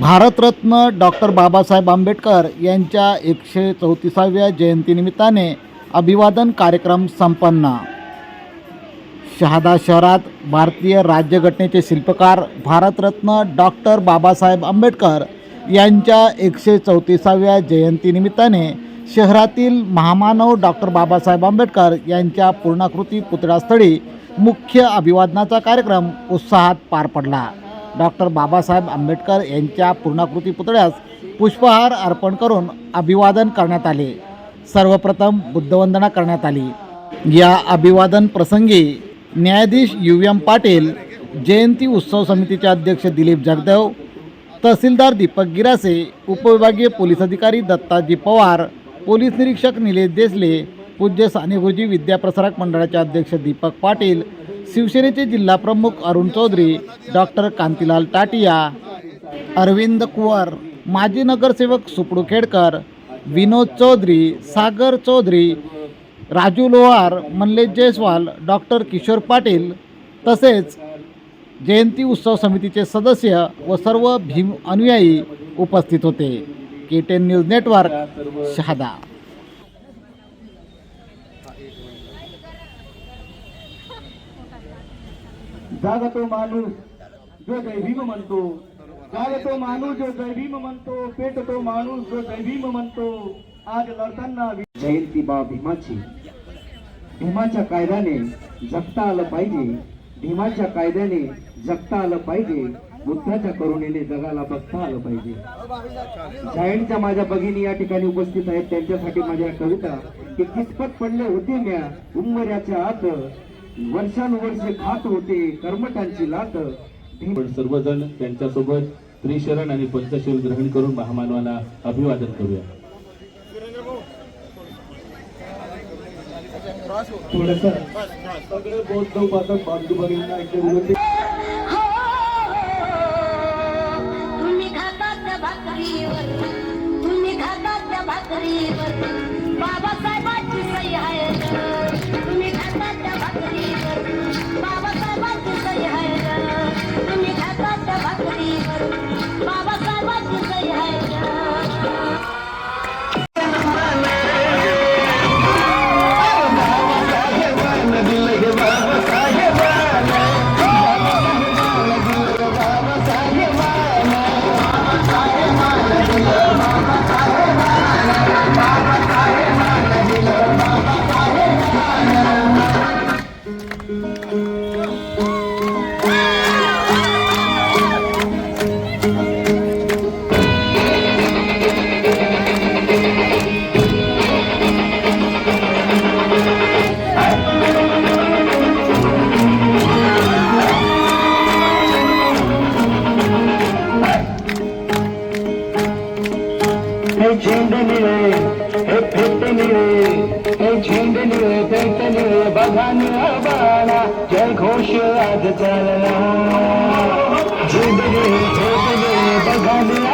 Bharat Ratna doctor Babasaheb Ambedkar यांच्या एकशे चौतीसाव्या जयंतीनिमित्ताने अभिवादन कार्यक्रम संपन्न. शहादा शहरात भारतीय राज्यघटनेचे शिल्पकार भारतरत्न डॉक्टर बाबासाहेब आंबेडकर यांच्या एकशे चौतीसाव्या जयंतीनिमित्ताने शहरातील महामानव डॉक्टर बाबासाहेब आंबेडकर यांच्या पूर्णाकृती पुतळास्थळी मुख्य अभिवादनाचा कार्यक्रम उत्साहात पार पडला. डॉक्टर बाबासाहेब आंबेडकर यांच्या पूर्णाकृती पुतळ्यास पुष्पहार अर्पण करून अभिवादन करण्यात आले. सर्वप्रथम बुद्धवंदना करण्यात आली. या अभिवादन प्रसंगी न्यायाधीश यू एम पाटील जयंती उत्सव समितीचे अध्यक्ष दिलीप जगदेव तहसीलदार दीपक गिरासे उपविभागीय पोलीस अधिकारी दत्ताजी पवार पोलीस निरीक्षक निलेश देसले पूज्य साने गुरुजी विद्याप्रसारक मंडळाचे अध्यक्ष दीपक पाटील शिवसेनेचे जिल्हा प्रमुख अरुण चौधरी डॉक्टर कांतीलाल टाटिया अरविंद कुवर माजी नगरसेवक सुपडू खेडकर विनोद चौधरी सागर चौधरी राजू लोहार मल्लेश जयस्वाल डॉक्टर किशोर पाटील तसेच जयंती उत्सव समितीचे सदस्य व सर्व भीम अनुयायी उपस्थित होते. K ten news network Shahada. जागा तो माणूस जो दैभीम म्हणतो. जागा तो माणूस जो दैभीम म्हणतो. पेट तो माणूस जो दैभीम म्हणतो. आज लढताना जयंती बा भीमाची. भीमाच्या कायद्याने जगता आलं पाहिजे. भीमाच्या कायद्याने जगता आलं पाहिजे. बुद्धाच्या करुणेने जगाला बघता आलं पाहिजे. जायंटच्या माझ्या भगिनी या ठिकाणी उपस्थित आहेत. त्यांच्यासाठी माझ्या कविता की कितपत पडले होते म्या उंबऱ्याच्या आत. वर्षानुवर्षे खात होते कर्मटांची लाट आपण सर्वजण त्यांच्यासोबत त्रिशरण आणि पंचशील ग्रहण करून महामानवांना अभिवादन करूया. थोडस सगळे बौद्ध उपासक बांधुभगिनींना एकदा विनंती तुम्ही खातात त्या भाकरीवर. तुम्ही खातात त्या भाकरीवर. हे झेंड निळे हे फेट निळे हे झेंड निळे फेट निळे बघा बाळा जय घोष आज चालला झेंड निळे फेट निळे बघा